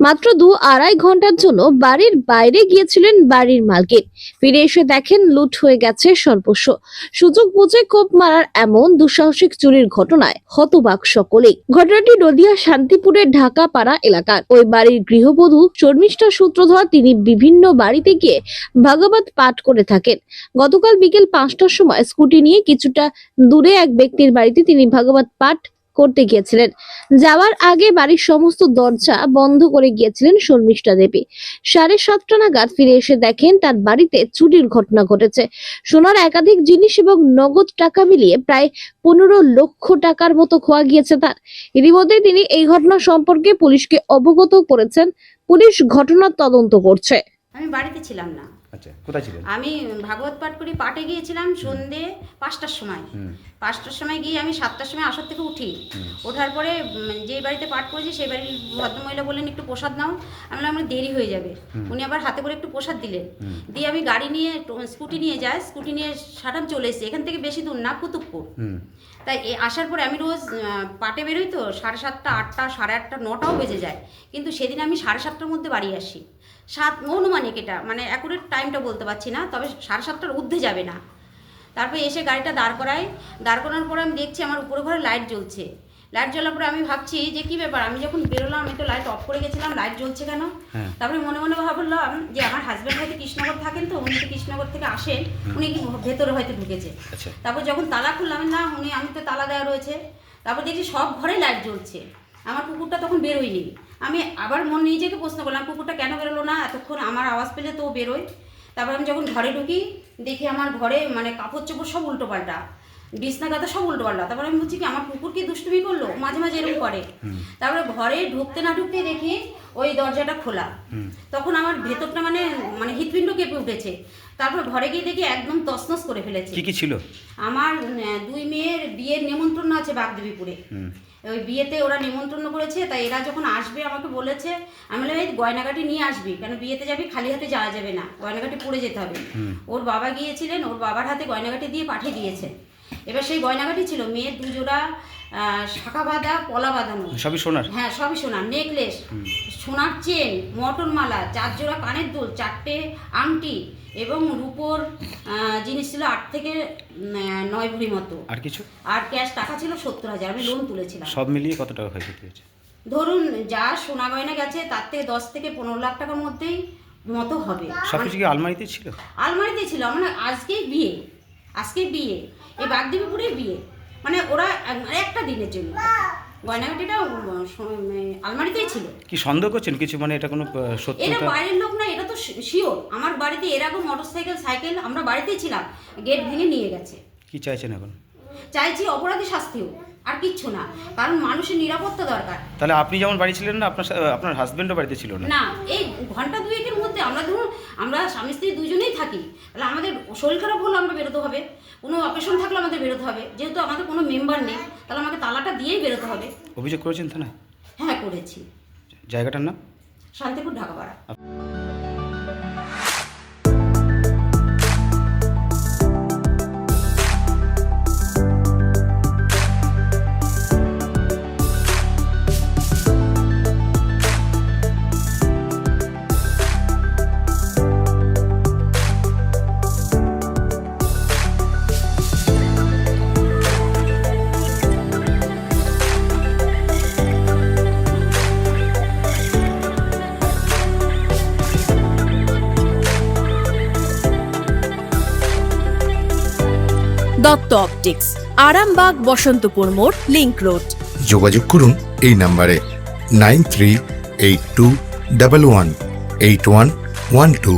মাত্র দু আড়াই ঘণ্টার জন্য বাড়ির বাইরে গিয়েছিলেন বাড়ির মালকিন ফিরে এসে দেখেন লুট হয়ে গেছে সর্বস্ব। সুযোগ বুঝে কোপ মারার এমন দুঃসাহসিক চুরির ঘটনায় হতবাক সকলেই। ঘটনাটি নদিয়া শান্তিপুরের ঢাকাপাড়া এলাকার। ওই বাড়ির গৃহবধূ, শর্মিষ্ঠা সূত্রধর, তিনি বিভিন্ন বাড়িতে গিয়ে ভাগবত পাঠ করে থাকেন। গতকাল বিকেল পাঁচটার সময় স্কুটি নিয়ে কিছুটা দূরে এক ব্যক্তির বাড়িতে তিনি ভাগবত পাঠ করতে গিয়েছিলেন। যাওয়ার আগে বাড়ির সমস্ত দরজা বন্ধ করে গিয়েছিলেন শর্মিষ্ঠা দেবী। সাড়ে সাতটা নাগাদ ফিরে এসে দেখেন তার বাড়িতে চুরির ঘটনা ঘটেছে। সোনার একাধিক জিনিস এবং নগদ টাকা মিলিয়ে প্রায় পনেরো লক্ষ টাকার মতো খোয়া গিয়েছে তার। ইতিমধ্যে তিনি এই ঘটনা সম্পর্কে পুলিশকে অবগত করেছেন। পুলিশ ঘটনার তদন্ত করছে। আমি বাড়িতে ছিলাম না। আচ্ছা কোথায় ছিলেন? আমি ভাগবত পাঠ করি পাঠে গিয়েছিলাম সন্ধে পাঁচটার সময়। পাঁচটার সময় গিয়ে আমি সাতটার সময় আসর থেকে উঠি। ওঠার পরে যেই বাড়িতে পাঠ করেছি সেই বাড়ির ভদ্রমহিলা বললেন একটু প্রসাদ নাও। আমি বললাম আমার দেরি হয়ে যাবে। উনি আবার হাতে করে একটু প্রসাদ দিলেন। দিয়ে আমি গাড়ি নিয়ে স্কুটি নিয়ে যাই। স্কুটি নিয়ে সাটাম চলে এসেছি। এখান থেকে বেশি দূর না কুতুবপুর। তাই আসার পরে আমি রোজ পাটে বেরোই তো সাড়ে সাতটা আটটা সাড়ে আটটা নটাও বেজে যায়। কিন্তু সেদিন আমি সাড়ে সাতটার মধ্যে বাড়ি আসি। সাত অনুমানিক এটা মানে অ্যাকুরেট টাইমটা বলতে পারছি না তবে সাড়ে সাতটার ঊর্ধ্বে যাবে না। তারপরে এসে গাড়িটা দাঁড় করাই দাঁড় করানোর পরে আমি দেখছি আমার উপরে ঘরে লাইট জ্বলছে। লাইট জ্বলার পরে আমি ভাবছি যে কি ব্যাপার? আমি যখন বেরোলাম আমি তো লাইট অফ করে গেছিলাম লাইট জ্বলছে কেন? হ্যাঁ। তারপরে মনে মনে ভাবলাম যে আমার হাজব্যান্ড হয়তো কৃষ্ণনগর থাকেন তো উনি তো কৃষ্ণনগর থেকে আসেন উনি কি ভেতরে হয়তো ঢুকেছে। আচ্ছা। তারপর যখন তালা খুললাম না উনি আমি তো তালা দেওয়া রয়েছে। তারপর দেখছি সব ঘরে লাইট জ্বলছে। আমার কুকুরটা তখন বেরোয়নি। আমি আবার মন নিজেকে প্রশ্ন করলাম কুকুরটা কেন বেরোলো না? এতক্ষণ আমার আওয়াজ পেলে তো বেরোয়। তারপর আমি যখন ঘরে ঢুকি, দেখি আমার ঘরে মানে কাপড় চোপড় সব উল্টো পাল্টা বিছনা গাদা সব উল্টো পাল্টা। তারপরে আমি বলছি কি আমার কুকুর কি দুষ্টুমি করল? মাঝে মাঝে এরকম করে। তারপরে ঘরে ঢুকতে না ঢুকতে দেখি ওই দরজাটা খোলা। তখন আমার ভেতরটা মানে মানে হৃৎপিণ্ড কেঁপে উঠেছে। তারপর ঘরে গিয়ে দেখি একদম তছনছ করে ফেলেছে। কি কি ছিল? আমার দুই মেয়ের বিয়ের নেমন্ত্রণ আছে বাগদেবীপুরে। ওই বিয়েতে ওরা নিমন্ত্রণ করেছে তাই এরা যখন আসবে আমাকে বলেছে আমি বললাম এই গয়নাগাটি নিয়ে আসবি কেন বিয়েতে যাবি? খালি হাতে যাওয়া যাবে না গয়নাগাটি পড়ে যেতে হবে। ওর বাবা গিয়েছিলেন ওর বাবার হাতে গয়নাগাটি দিয়ে পাঠিয়ে দিয়েছেন এবার সেই গয়নাগাটি ছিল মেয়ের দুজোড়া শাখা বাঁধা পলা বাঁধানো সবই সোনার? হ্যাঁ সবই সোনার। নেকলেস সোনার চেন মটন মালা চার জোড়া কানের দুল চারটে আংটি এবং রূপোর জিনিস ছিল আট থেকে নয় ভরি মতো। আর কিছু? আর ক্যাশ টাকা ছিল সত্তর হাজার। আমি লোন তুলেছিলাম। সব মিলিয়ে কত টাকা ক্ষয়ক্ষতি হয়েছে ধরুন যা সোনা গয়না গেছে তার থেকে দশ থেকে পনেরো লাখ টাকার মধ্যেই মতো হবে। সব কিছু কি আলমারিতে ছিল? আলমারিতে ছিল। মানে আজকেই বিয়ে। আজকে বিয়ে এই বাগদেবীপুরে বিয়ে। মানে ওরা এক- একটা দিনের জন্য। গয়নাগাটিটা মানে আলমারিতেই ছিল। কি সন্দেহ করছেন? কিছু মানে এটা কোনো সত্যি এটা বাইরের লোক না এটা তো শিওর। আমার বাড়িতে এর আগে মোটর সাইকেল সাইকেল আমরা বাড়িতেই ছিলাম। গেট ভেঙে নিয়ে গেছে। কি চাইছেন এখন? চাইছি অপরাধী শাস্তি হোক। আর কিচ্ছু না। কারণ মানুষের নিরাপত্তা দরকার। তাহলে আপনি যেমন বাড়ি ছিলেন না আপনার আপনার হাজবেন্ডও বাড়িতে ছিল না? না এই ঘণ্টা দুয়েকের মধ্যে আমরা ধরুন আমরা স্বামী স্ত্রী দুজনেই থাকি তাহলে আমাদের শরীর খারাপ হলে আমরা বেরোতে হবে। কোনো অকেশন থাকলে আমাদের বেরোতে হবে। যেহেতু আমাদের কোনো মেম্বার নেই তাহলে আমাকে তালাটা দিয়েই বেরোতে হবে। অভিযোগ করেছেন থানায়? হ্যাঁ করেছি। জায়গাটার নাম? শান্তিপুর ঢাকাপাড়া। দত্ত অপটিক্স, আরামবাগ, বসন্তপুর মোড়, লিংক রোড। যোগাযোগ করুন এই নাম্বারে nine three eight two double one eight one one two.